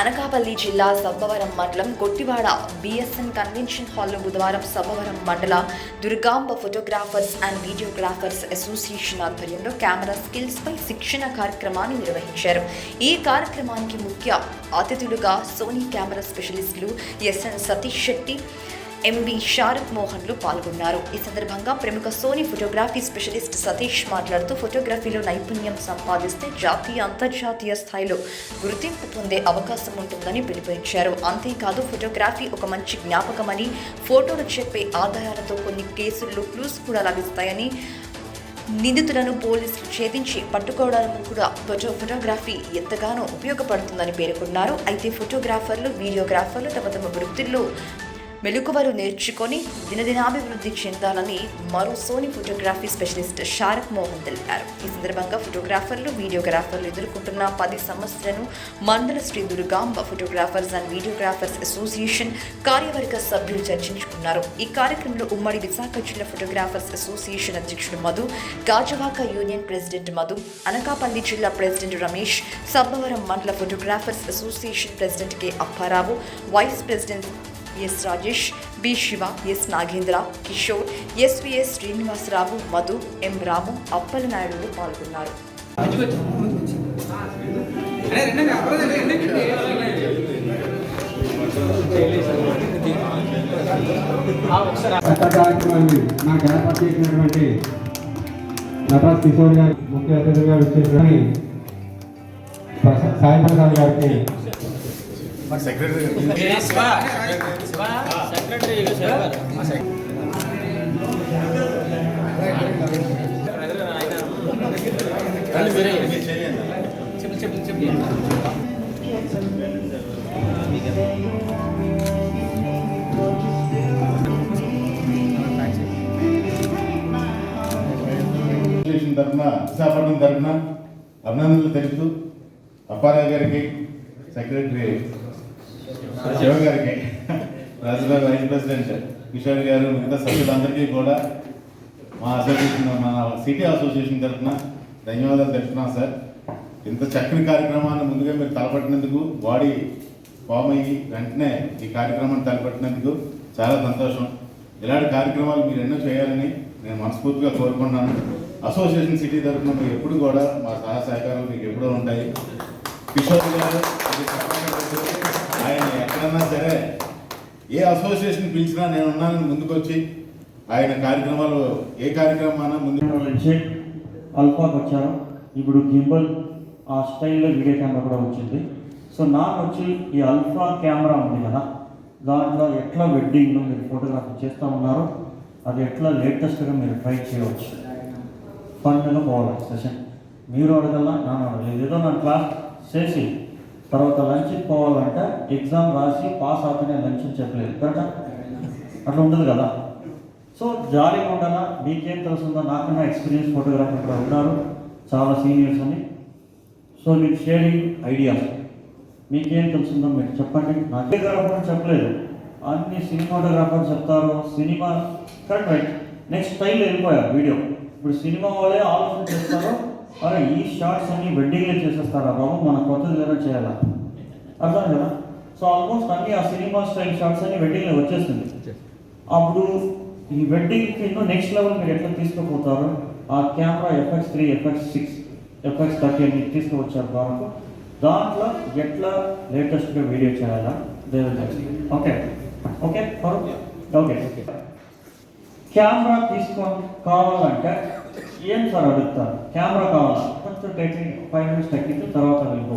అనకాపల్లి జిల్లా సబ్బవరం మండలం కొట్టివాడ BSN convention హాల్లో బుధవారం సబ్బవరం మండల Durgamba photographers and videographers association camera camera స్కిల్స్పై శిక్షణ కార్యక్రమాన్ని నిర్వహించారు. ఈ కార్యక్రమానికి ముఖ్య అతిథులుగా Sony camera స్పెషలిస్టులు S N Satish Shetty M B Shahrukh మోహన్లు పాల్గొన్నారు. ఈ సందర్భంగా ప్రముఖ సోనీ ఫోటోగ్రఫీ స్పెషలిస్ట్ సతీష్ మాట్లాడుతూ ఫోటోగ్రఫీలో నైపుణ్యం సంపాదిస్తే జాతీయ అంతర్జాతీయ స్థాయిలో గుర్తింపు పొందే అవకాశం ఉంటుందని పిలుపునిచ్చారు. అంతేకాదు ఫోటోగ్రఫీ ఒక మంచి జ్ఞాపకమని ఫోటోలు చెప్పే ఆధారాలతో కొన్ని కేసుల్లో క్లూస్ కూడా లభిస్తాయని నిందితులను పోలీసులు ఛేదించి పట్టుకోవడానికి కూడా ఫోటో ఫోటోగ్రఫీ ఎంతగానో ఉపయోగపడుతుందని పేర్కొన్నారు. అయితే ఫోటోగ్రాఫర్లు వీడియోగ్రాఫర్లు తమ తమ వృత్తుల్లో మెలకువలు నేర్చుకొని దినదినాభివృద్ధి చెందాలని మరో Sony photography specialist Shahrukh Mohan తెలిపారు. ఈ సందర్భంగా ఫోటోగ్రాఫర్లు వీడియోగ్రాఫర్లు ఎదుర్కొంటున్న పది సమస్యలను మండల Sri Durgamba photographers and videographers association కార్యవర్గ సభ్యులు చర్చించుకున్నారు. ఈ కార్యక్రమంలో ఉమ్మడి విశాఖ జిల్లా ఫోటోగ్రాఫర్స్ అసోసియేషన్ అధ్యక్షుడు మధు గాజవాక యూనియన్ ప్రెసిడెంట్ మధు అనకాపల్లి జిల్లా ప్రెసిడెంట్ రమేష్ సబ్బవరం మండల photographers association president K Apparao vice president S Rajesh B Siva S Nagendra Kishore SVS Srinivasarao Madhu M Ramu Appala Naidu పాల్గొన్నారు. కొత్త నాకు ఏర్పాటు చేసినటువంటి నటరాజ్ కిషోర్ గారి ముఖ్య అతిథిగా వచ్చేసి సాయి ప్రసాద్ గారికి అసోసియేషన్ తరఫున విశాఖపట్నం తరఫున అభినందనలు తెలుపుతూ అప్పారావు గారికి సెక్రటరీ శివ గారికి రాజుగారు వైస్ ప్రెసిడెంట్ కిషోర్ గారు మిగతా సభ్యులందరికీ కూడా మా అసోసియేషన్ మన సిటీ అసోసియేషన్ తరఫున ధన్యవాదాలు తెలుపుతున్నాం సార్. ఇంత చక్కని కార్యక్రమాన్ని ముందుగా మీరు తలపట్టినందుకు బాడీ ఫామ్ అయ్యి వెంటనే ఈ కార్యక్రమాన్ని తలపట్టినందుకు చాలా సంతోషం. ఇలాంటి కార్యక్రమాలు మీరు ఎన్నో చేయాలని నేను మనస్ఫూర్తిగా కోరుకున్నాను అసోసియేషన్ సిటీ తరఫున మీరు ఎప్పుడు కూడా మా సహా సహకారాలు మీకు ఎప్పుడూ ఉంటాయి. కిషోర్ గారు ఆయన ఎక్కడన్నా సరే ఏ అసోసియేషన్ పిలిచినా నేను ఉన్నానని ముందుకొచ్చి ఆయన కార్యక్రమాలు ఏ కార్యక్రమాన ముందు కెమెరా నుంచి అల్ఫాకి వచ్చాను. ఇప్పుడు గింబల్ ఆ స్టైల్లో వీడియో కెమెరా కూడా వచ్చింది. సో నాకు వచ్చి ఈ అల్ఫా కెమెరా ఉంది కదా దాంట్లో ఎట్లా వెడ్డింగ్లో మీరు ఫోటోగ్రఫీ చేస్తూ ఉన్నారు అది ఎట్లా లేటెస్ట్గా మీరు ట్రై చేయవచ్చు. ఫండ్గా పోవాలి సెషన్ మీరు అడగల నాన్న అడగలేదు. ఏదో నా క్లాస్ చేసి తర్వాత లంచ్కి పోవాలంటే ఎగ్జామ్ రాసి పాస్ అవుతూనే లంచ్ చెప్పలేదు కరెక్టా అట్లా ఉండదు కదా. సో జాలీగా ఉండాలా మీకేం తెలుస్తుందో నాకన్నా ఎక్స్పీరియన్స్ ఫోటోగ్రాఫర్ ఇక్కడ ఉన్నారు చాలా సీనియర్స్ అని. సో మీకు షేరింగ్ ఐడియాస్ మీకేం తెలుసుందో మీరు చెప్పండి. నాకు ఫోటోగ్రాఫర్ చెప్పలేదు. అన్ని సినిమాటోగ్రాఫర్ చెప్తారు cinema correct right next style వెళ్ళిపోయారు వీడియో ఇప్పుడు సినిమా వాళ్ళే ఆలోచన చేస్తారు అరే ఈ షార్ట్స్ అన్ని వెడ్డింగ్లో చేసేస్తారా బాబు? మన కొత్తది ఏదైనా చేయాలా? అర్థం కదా? సో ఆల్మోస్ట్ అన్ని ఆ సినిమా స్టైల్ షార్ట్స్ అన్ని వెడ్డింగ్లో వచ్చేస్తుంది. అప్పుడు ఈ వెడ్డింగ్కి ఎన్నో నెక్స్ట్ లెవెల్ మీరు ఎట్లా తీసుకుపోతారు? ఆ camera FX three FX six FX thirty అని తీసుకువచ్చారు వరకు దాంట్లో ఎట్లా లేటెస్ట్గా వీడియో చేయాలా? ఓకే ఓకే ఓకే కెమెరా తీసుకొని కావాలంటే ఏం సార్ అడుగుతారు కెమెరా కావాలా? కొంచెం టెక్నిక్ ఫైవ్ మినిట్స్ టెక్నిక్ తర్వాత వెళ్ళిపో.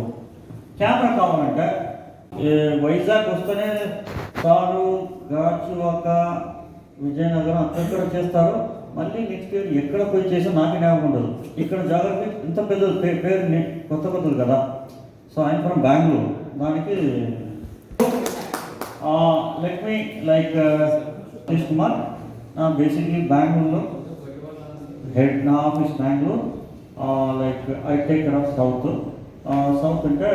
కెమెరా కావాలంటే వైజాగ్ వస్తేనే కారు గాజువాక విజయనగరం అంతా చేస్తారు. మళ్ళీ నెక్స్ట్ ఇయర్ ఎక్కడ పోయి చేసా నాకు జ్ఞాపకం ఉండదు. ఇక్కడ జాగ్రత్త ఇంత పెద్ద పే- పేరు కొత్త కొత్తది కదా. సో ఆయన ఫ్రమ్ బెంగళూరు. దానికి let me like Satish Kumar. Basically బెంగళూరులో హెడ్ నా office like I take care of south south అంటే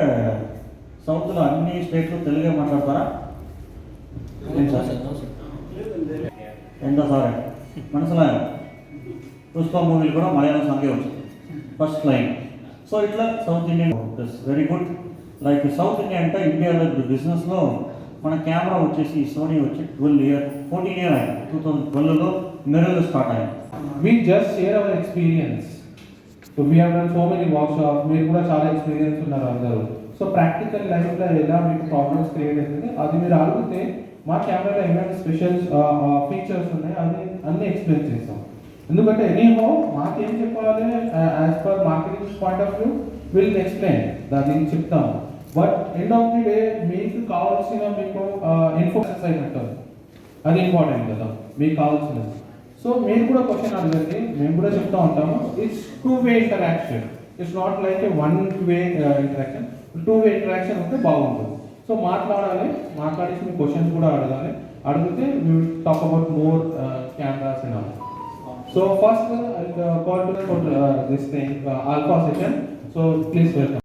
సౌత్లో అన్ని స్టేట్లు తెలుగే మాట్లాడతారా? ఎంత సార్? మనసులో పుష్ప మూవీలు కూడా మలయాళం సాంగే వచ్చింది ఫస్ట్ లైన్ సో ఇట్లా south Indian very good like south India అంటే ఇండియాలో ఇప్పుడు బిజినెస్లో మన కెమెరా వచ్చేసి సోనీ వచ్చి ట్వెల్వ్ ఇయర్ ఫోర్టీన్ ఇయర్ అయింది. టూ థౌసండ్ ట్వెల్వ్లో మెరూన్ స్టార్ట్ అయింది. మీ just share our experience so me have so many many workshops, మీరు కూడా చాలా ఎక్స్పీరియన్స్ ఉన్నారు అందరూ. సో ప్రాక్టికల్ లైఫ్లో ఎలా మీకు ప్రాబ్లమ్స్ క్రియేట్ అవుతుంది? అది మీరు అడిగితే మా కెమెరాలో ఏమైనా స్పెషల్ ఫీచర్స్ ఉన్నాయి అది అన్ని ఎక్స్ప్లెయిన్ చేస్తాం. ఎందుకంటే ఎనీహో మాకేం చెప్పాలి? As per marketing point of view will explain దాన్ని చెప్తాము. But end of the day మీకు కావాల్సిన మీకు ఇన్ఫోర్మేషన్ అయినట్టు అది ఇంపార్టెంట్ కదా. మీకు కావాల్సిన సో మీరు కూడా క్వశ్చన్ అడగండి. మేము కూడా చెప్తా ఉంటాము. It's two way interaction it's not like a one way interaction two way interaction ఉంటే బాగుంటుంది. సో మాట్లాడాలి. మాట్లాడేసి మీ క్వశ్చన్స్ కూడా అడగాలి. అడిగితే you talk about more cameras and so first call to this thing Alpha session so please welcome